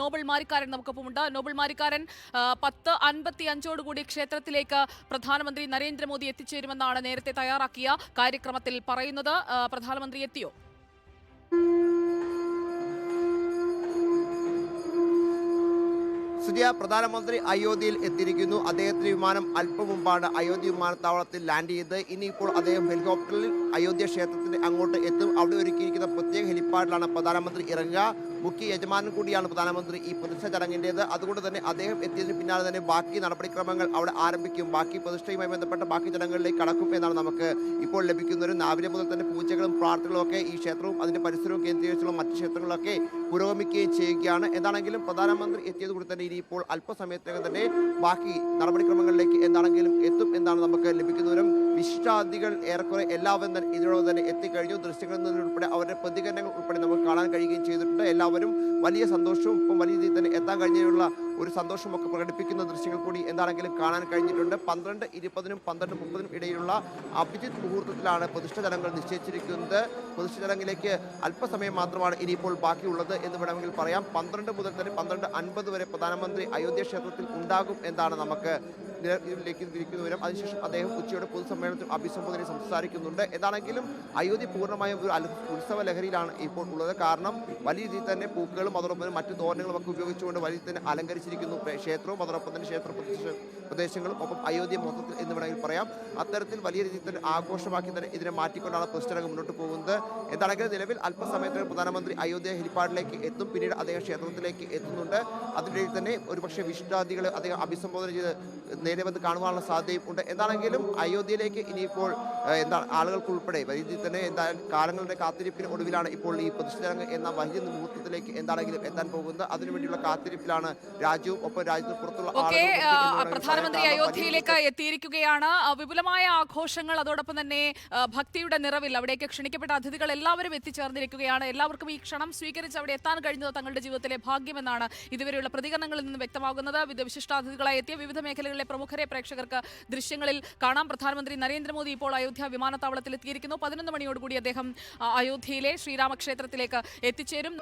Noble Marikkaran നമുക്കൊപ്പമുണ്ട് Nobel Marikkaran പത്ത് അൻപത്തി അഞ്ചോടുകൂടി ക്ഷേത്രത്തിലേക്ക് പ്രധാനമന്ത്രി നരേന്ദ്രമോദി എത്തിച്ചേരുമെന്നാണ് നേരത്തെ തയ്യാറാക്കിയ കാര്യക്രമത്തിൽ പറയുന്നത്. പ്രധാനമന്ത്രി എത്തിയോ? സുജിയ പ്രധാനമന്ത്രി അയോധ്യയിൽ എത്തിയിരിക്കുന്നു. അദ്ദേഹത്തിന്റെ വിമാനം അല്പം മുമ്പാണ് അയോധ്യ വിമാനത്താവളത്തിൽ ലാൻഡ് ചെയ്തത് ഇനിയിപ്പോൾ അദ്ദേഹം ഹെലികോപ്റ്ററിൽ അയോധ്യ ക്ഷേത്രത്തിന്റെ അങ്ങോട്ട് എത്തും. അവിടെ ഒരുക്കിയിരിക്കുന്ന പ്രത്യേക ഹെലിപ്പാഡിലാണ് പ്രധാനമന്ത്രി ഇറങ്ങുക. മുഖ്യ യജമാനൻ കൂടിയാണ് പ്രധാനമന്ത്രി ഈ പ്രതിഷ്ഠ ചടങ്ങിന്റേത് അതുകൊണ്ട് തന്നെ അദ്ദേഹം എത്തിയതിന് പിന്നാലെ തന്നെ ബാക്കി നടപടിക്രമങ്ങൾ അവിടെ ആരംഭിക്കും. ബാക്കി പ്രതിഷ്ഠയുമായി ബന്ധപ്പെട്ട ബാക്കി ചടങ്ങുകളിലേക്ക് കടക്കും എന്നാണ് നമുക്ക് ഇപ്പോൾ ലഭിക്കുന്ന ഒരു രാവിലെ മുതൽ തന്നെ പൂജകളും പ്രാർത്ഥനകളും ഒക്കെ ഈ ക്ഷേത്രവും അതിന്റെ പരിസരവും കേന്ദ്രീകരിച്ചുള്ള മറ്റ് ക്ഷേത്രങ്ങളൊക്കെ പുരോഗമിക്കുകയും ചെയ്യുകയാണ്. എന്താണെങ്കിലും പ്രധാനമന്ത്രി എത്തിയത് കൂടി തന്നെ ഇനിയിപ്പോൾ അല്പസമയത്തിനകം തന്നെ ബാക്കി നടപടിക്രമങ്ങളിലേക്ക് എന്താണെങ്കിലും എത്തും എന്നാണ് നമുക്ക് ലഭിക്കുന്നവരും വിശിഷ്ടാതിഥികൾ ഏറെക്കുറെ എല്ലാവരും തന്നെ ഇതിനോട് തന്നെ എത്തിക്കഴിഞ്ഞു. ദൃശ്യങ്ങളിൽ നിന്നുൾപ്പെടെ അവരുടെ പ്രതികരണങ്ങൾ ഉൾപ്പെടെ നമുക്ക് കാണാൻ കഴിയുകയും ചെയ്തിട്ടുണ്ട്. എല്ലാവരും വലിയ സന്തോഷവും ഇപ്പം വലിയ രീതിയിൽ തന്നെ എത്താൻ കഴിഞ്ഞതിനുള്ള ഒരു സന്തോഷമൊക്കെ പ്രകടിപ്പിക്കുന്ന ദൃശ്യങ്ങൾ കൂടി എന്താണെങ്കിലും കാണാൻ കഴിഞ്ഞിട്ടുണ്ട്. പന്ത്രണ്ട് ഇരുപതിനും പന്ത്രണ്ട് മുപ്പതിനും ഇടയിലുള്ള അഭിജിത് മുഹൂർത്തത്തിലാണ് പ്രതിഷ്ഠ ചടങ്ങുകൾ നിശ്ചയിച്ചിരിക്കുന്നത്. പ്രതിഷ്ഠ ചടങ്ങിലേക്ക് അല്പസമയം മാത്രമാണ് ഇനിയിപ്പോൾ ബാക്കിയുള്ളത് എന്ന് വേണമെങ്കിൽ പറയാം. പന്ത്രണ്ട് മുതൽ തന്നെ പന്ത്രണ്ട് അൻപത് വരെ പ്രധാനമന്ത്രി അയോധ്യ ക്ഷേത്രത്തിൽ ഉണ്ടാകും എന്നാണ് നമുക്ക് ഇതിലേക്ക് തിരിക്കുന്നവരും അതിനുശേഷം അദ്ദേഹം ഉച്ചയുടെ പൊതുസമ്മേളനത്തിൽ അഭിസംബോധന സംസാരിക്കുന്നുണ്ട്. ഏതാണെങ്കിലും അയോധ്യ പൂർണമായും ഒരു ഉത്സവ ലഹരിയിലാണ് ഇപ്പോൾ ഉള്ളത്. കാരണം വലിയ രീതിയിൽ തന്നെ പൂക്കളും അതോടൊപ്പം മറ്റു തോരണങ്ങളും ഒക്കെ ഉപയോഗിച്ചുകൊണ്ട് വലിയ തന്നെ അലങ്കരിച്ചിരിക്കുന്നു. ക്ഷേത്രവും അതോടൊപ്പം തന്നെ ക്ഷേത്ര പ്രദേശങ്ങളും ഒപ്പം അയോധ്യ മൊത്തത്തിൽ എന്ന് വേണമെങ്കിൽ പറയാം. അത്തരത്തിൽ വലിയ രീതിയിൽ തന്നെ ആഘോഷമാക്കി തന്നെ ഇതിനെ മാറ്റിക്കൊണ്ടാണ് പ്രശ്നങ്ങൾ മുന്നോട്ട് പോകുന്നത്. എന്താണെങ്കിലും നിലവിൽ അല്പസമയത്തിന് പ്രധാനമന്ത്രി അയോധ്യ ഹെലിപ്പാഡിലേക്ക് എത്തും. പിന്നീട് അദ്ദേഹം ക്ഷേത്രത്തിലേക്ക് എത്തുന്നുണ്ട്. അതിനിടയിൽ തന്നെ ഒരുപക്ഷെ വിശിഷ്ടാദികളെ അദ്ദേഹം അഭിസംബോധന ചെയ്ത് നേരെ വന്ന് കാണുവാനുള്ള സാധ്യതയും ഉണ്ട്. എന്താണെങ്കിലും അയോധ്യയിലേക്ക് ഇനിയിപ്പോൾ എന്താ ആളുകൾക്ക് ഉൾപ്പെടെ വൈദ്യുതി തന്നെ എന്താ കാലങ്ങളുടെ കാത്തിരിപ്പിന് ഒടുവിലാണ് ഇപ്പോൾ ഈ പ്രതിഷ്ഠരംഗം എന്ന വലിയ മുഹൂർത്തത്തിലേക്ക് എന്താണെങ്കിലും എത്താൻ പോകുന്നത്. അതിനുവേണ്ടിയുള്ള കാത്തിരിപ്പിലാണ് രാജ്യവും ഒപ്പം രാജ്യത്തിന് പുറത്തുള്ള പ്രധാനമന്ത്രി അയോധ്യയിലേക്ക് എത്തിയിരിക്കുകയാണ്. വിപുലമായ ആഘോഷങ്ങൾ അതോടൊപ്പം തന്നെ ഭക്തിയുടെ നിറവിൽ അവിടേക്ക് ക്ഷണിക്കപ്പെട്ട അതിഥികൾ എല്ലാവരും എത്തിച്ചേർന്നിരിക്കുകയാണ്. എല്ലാവർക്കും ഈ ക്ഷണം സ്വീകരിച്ച് അവിടെ എത്താൻ കഴിഞ്ഞത് തങ്ങളുടെ ജീവിതത്തിലെ ഭാഗ്യമെന്നാണ് ഇതുവരെയുള്ള പ്രതികരണങ്ങളിൽ നിന്ന് വ്യക്തമാകുന്നത്. വിവിധ വിശിഷ്ടാതിഥികളായി എത്തിയ വിവിധ മേഖലകളിലെ പ്രമുഖരെ പ്രേക്ഷകർക്ക് ദൃശ്യങ്ങളിൽ കാണാം. പ്രധാനമന്ത്രി നരേന്ദ്രമോദി ഇപ്പോൾ അയോധ്യ വിമാനത്താവളത്തിൽ എത്തിയിരിക്കുന്നു. പതിനൊന്ന് മണിയോടുകൂടി അദ്ദേഹം അയോധ്യയിലെ ശ്രീരാമക്ഷേത്രത്തിലേക്ക് എത്തിച്ചേരും.